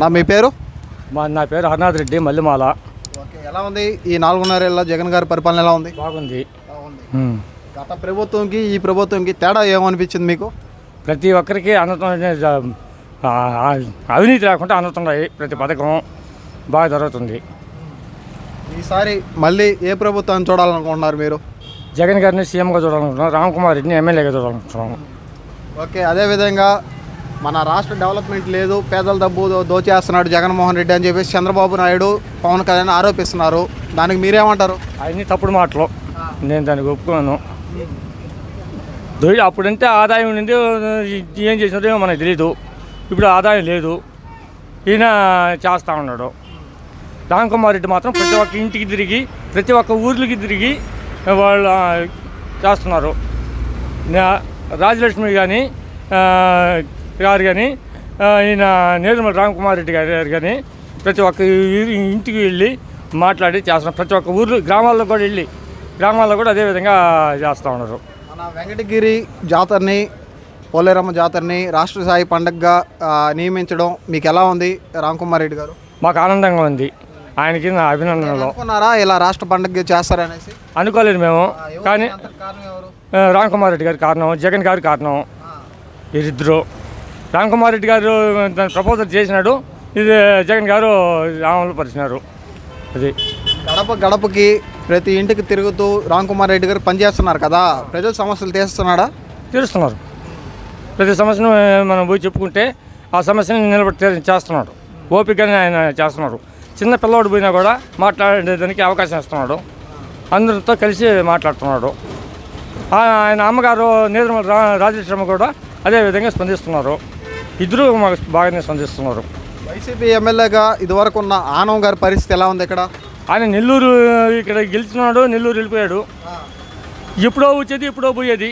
నా మీ పేరు? మా నా పేరు హరినాథ్ రెడ్డి మల్లిమాల. ఓకే ఎలా ఉంది? ఈ నాలుగున్నరేళ్ళ జగన్ గారి పరిపాలన ఎలా ఉంది? బాగుంది. గత ప్రభుత్వంకి ఈ ప్రభుత్వంకి తేడా ఏమనిపించింది మీకు? ప్రతి ఒక్కరికి అందుతుంది అవినీతి లేకుండా అందుతున్నాయి ప్రతి పథకం బాగా జరుగుతుంది. ఈసారి మళ్ళీ ఏ ప్రభుత్వాన్ని చూడాలనుకుంటున్నారు మీరు? జగన్ గారిని సీఎంగా చూడాలనుకుంటున్నాం రామ్కుమార్ రెడ్డిని ఎమ్మెల్యేగా చూడాలనుకుంటున్నాం. ఓకే అదేవిధంగా మన రాష్ట్ర డెవలప్మెంట్ లేదు పేదల డబ్బు దోచేస్తున్నాడు జగన్మోహన్ రెడ్డి అని చెప్పేసి చంద్రబాబు నాయుడు పవన్ కళ్యాణ్ ఆరోపిస్తున్నారు. దానికి మీరేమంటారు? అవన్నీ తప్పుడు మాటలు. నేను దానికి ఒప్పుకున్నాను దొరి అప్పుడంటే ఆదాయం ఉండింది ఏం చేసినారో మనకు తెలియదు ఇప్పుడు ఆదాయం లేదు. ఈయన చేస్తూ ఉన్నాడు. రామకుమార్ రెడ్డి మాత్రం ప్రతి ఒక్క ఇంటికి తిరిగి ప్రతి ఒక్క ఊర్లకి తిరిగి వాళ్ళు చేస్తున్నారు. రాజలక్ష్మి కానీ గారు కానీ ఈయన నేదుమల రామకుమార్ రెడ్డి గారు కానీ ప్రతి ఒక్క ఇంటికి వెళ్ళి మాట్లాడి చేస్తున్నారు ప్రతి ఒక్క ఊర్లు గ్రామాల్లో కూడా వెళ్ళి గ్రామాల్లో కూడా అదే విధంగా చేస్తూ ఉన్నారు. మన వెంకటగిరి జాతరని పోలేరమ్మ జాతరని రాష్ట్ర స్థాయి పండగగా నియమించడం మీకు ఎలా ఉంది రామ్ కుమార్ రెడ్డి గారు? మాకు ఆనందంగా ఉంది. ఆయనకి నా అభినందనలు. అనుకున్నారా ఇలా రాష్ట్ర పండగ చేస్తారనేసి? అనుకోలేదు మేము. కానీ రామ్ కుమార్ రెడ్డి గారి కారణం జగన్ గారి కారణం వీరిద్దరు. రామ్ కుమార్ రెడ్డి గారు దాని ప్రపోజల్ చేసినాడు. ఇది జగన్ గారు పరిచినారు. అది. గడప గడపకి ప్రతి ఇంటికి తిరుగుతూ రామ్ కుమార్ రెడ్డి గారు పనిచేస్తున్నారు కదా? ప్రజల సమస్యలు తీస్తున్నాడా తీరుస్తున్నారు. ప్రతి సమస్యను మనం పోయి చెప్పుకుంటే ఆ సమస్యను నిలబడి తీ- చేస్తున్నాడు. ఓపికగానే ఆయన చేస్తున్నాడు. చిన్న పిల్లవాడు పోయినా కూడా మాట్లాడేదానికి అవకాశం ఇస్తున్నాడు. అందరితో కలిసి మాట్లాడుతున్నాడు. ఆయన అమ్మగారు నీరమ రా రాజేశ్వరమ్మ కూడా అదే విధంగా స్పందిస్తున్నారు. ఇద్దరు మాకు బాగానే స్పందిస్తున్నారు వైసీపీ ఎమ్మెల్యేగా ఇదివరకు ఉన్న ఆనవ్ గారి పరిస్థితి ఎలా ఉంది ఇక్కడ? ఆయన నెల్లూరు ఇక్కడ గెలిచినాడు నెల్లూరు వెళ్ళిపోయాడు. ఎప్పుడో వచ్చేది ఎప్పుడో పోయేది.